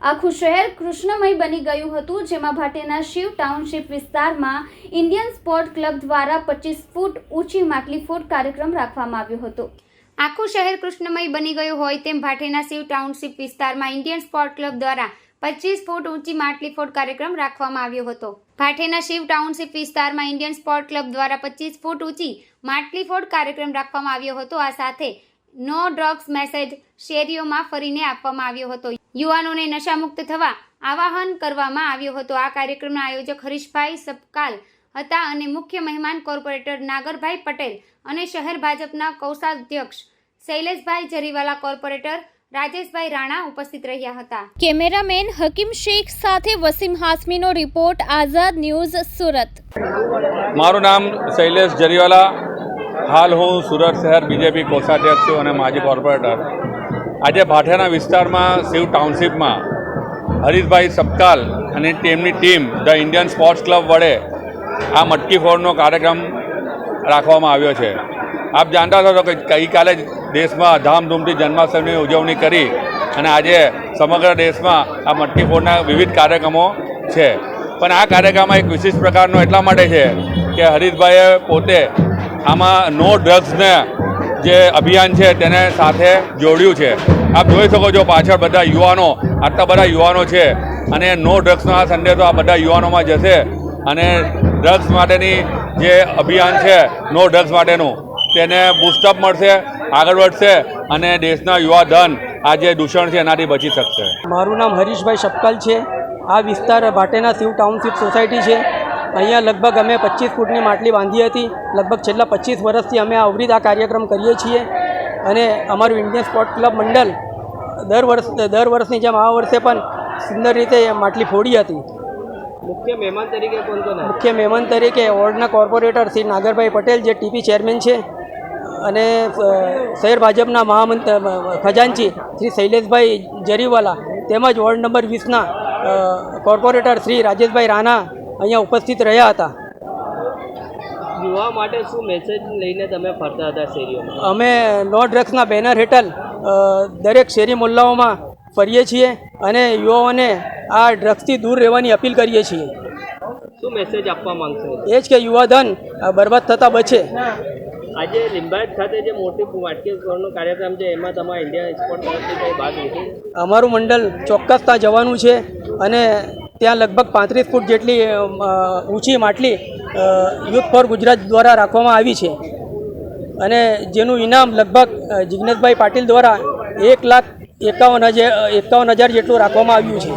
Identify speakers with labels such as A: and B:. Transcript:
A: આખું શહેર કૃષ્ણમય બની ગયું હતું, જેમાં ભાટેના શિવ ટાઉનશીપ વિસ્તારમાં ઇન્ડિયન સ્પોર્ટ ક્લબ દ્વારા પચીસ ફૂટ ઊંચી માટલી ફૂટ કાર્યક્રમ રાખવામાં આવ્યો હતો. આખું શહેર કૃષ્ણમય બની ગયું હોય તેમ ભાટેના શિવ ટાઉનશીપ વિસ્તારમાં ઇન્ડિયન સ્પોર્ટ ક્લબ દ્વારા પચીસ ફૂટ ઊંચી માટલી ફોડ કાર્યક્રમ રાખવામાં આવ્યો હતો. ભાટેના શિવ ટાઉનશીપ વિસ્તારમાં ઇન્ડિયન સ્પોર્ટ ક્લબ દ્વારા પચીસ ફૂટ ઊંચી માટલી ફોડ કાર્યક્રમ રાખવામાં આવ્યો હતો. આ સાથે નો ડ્રગ્સ મેસેજ શેરીઓમાં ફરીને આપવામાં આવ્યો હતો. યુવાનોને નશામુક્ત થવા આવાહન કરવામાં આવ્યો હતો. આ કાર્યક્રમના આયોજક હરીશભાઈ સપકાલ હતા અને મુખ્ય મહેમાન કોર્પોરેટર નાગરભાઈ પટેલ અને શહેર ભાજપના કૌશાધ્યક્ષ શૈલેષભાઈ જરીવાલા કોર્પોરેટર રાજેશભાઈ રાણા ઉપસ્થિત રહ્યા હતા. કેમેરામેન હકીમ શેખ સાથે વસીમ હાસમીનો રિપોર્ટ આઝાદ ન્યૂઝ સુરત.
B: મારું નામ શૈલેષ જરીવાલા. હાલ હું સુરત શહેર બીજેપી કોષાધ્યક્ષ છું અને માજી કોર્પોરેટર. આજે ભાઠાના વિસ્તારમાં શિવ ટાઉનશીપમાં હરીશભાઈ સપકાલ અને તેમની team the Indian sports club વડે આ મટકી ફોડનો કાર્યક્રમ રાખવામાં આવ્યો છે. આપ જાણતા છો કે ગઈકાલે જ દેશમાં ધામધૂમથી જન્માષ્ટમીની ઉજવણી કરી અને આજે સમગ્ર દેશમાં આ મટકી ફોડના વિવિધ કાર્યક્રમો છે. પણ આ કાર્યક્રમમાં એક વિશિષ્ટ પ્રકારનો એટલા માટે છે કે હરીશભાઈએ પોતે આમાં નો ડ્રગ્સને જે અભિયાન છે તેને સાથે જોડ્યું છે. આપ જોઈ શકો છો પાછળ બધા યુવાનો, આટલા બધા યુવાનો છે. અને નો ડ્રગ્સનો આ સંદેશો આ બધા યુવાનોમાં જશે. અને ડ્રગ્સ માટેની જે અભિયાન છે નો ડ્રગ્સ માટેનું, તેને બુસ્ટઅપ મળશે, આગળ વધશે, અને દેશના યુવા ધન આ જે દૂષણ છે એનાથી બચી શકશે.
C: મારું નામ હરીશભાઈ સપકલ છે. આ વિસ્તાર ભાટેના શિવ ટાઉનશીપ સોસાયટી છે. અહીંયા લગભગ અમે પચીસ ફૂટની માટલી બાંધી હતી. લગભગ છેલ્લા પચીસ વર્ષથી અમે અવરીત આ કાર્યક્રમ કરીએ છીએ. અને અમારું ઇન્ડિયન સ્પોર્ટ ક્લબ મંડળ દર વર્ષ દર વર્ષની જેમ આ વર્ષે પણ સુંદર રીતે માટલી ફોડી હતી.
D: મુખ્ય મહેમાન તરીકે કોણ કોણ
C: મુખ્ય મહેમાન તરીકે વોર્ડના કોર્પોરેટર શ્રી નાગરભાઈ પટેલ જે ટીપી ચેરમેન છે અને શહેર ભાજપના મહામંત ખજાનચી શ્રી શૈલેષભાઈ જરીવાલા તેમજ વોર્ડ નંબર વીસના કોર્પોરેટર શ્રી રાજેશભાઈ રાણા અહીંયા ઉપસ્થિત રહ્યા હતા.
D: યુવા માટે શું મેસેજ લઈને તમે ફરતા હતા શેરીઓમાં?
C: અમે નો ડ્રગ્સના બેનર હેઠળ દરેક શેરી મુલ્લાઓમાં ફરીએ છીએ અને યુવાઓને આ ડ્રગ્સથી દૂર રહેવાની અપીલ કરીએ છીએ.
D: શું મેસેજ આપવા માંગશો?
C: એ જ કે યુવાધન બરબાદ થતાં બચે.
D: આજે લિંબાયત ખાતે જે મોટી વાટકી કાર્યક્રમ છે એમાં તમારા ઇન્ડિયા સ્પોર્ટ તરફથી ભાગ લીધો?
C: અમારું મંડળ ચોક્કસ ત્યાં જવાનું છે અને ત્યાં લગભગ પાંત્રીસ ફૂટ જેટલી ઊંચી માટલી યુથ ફોર ગુજરાત દ્વારા રાખવામાં આવી છે. અને જેનું ઇનામ લગભગ જિજ્ઞેશભાઈ પાટીલ દ્વારા એક લાખ એકાવન હજાર એકાવન હજાર જેટલું રાખવામાં આવ્યું છે.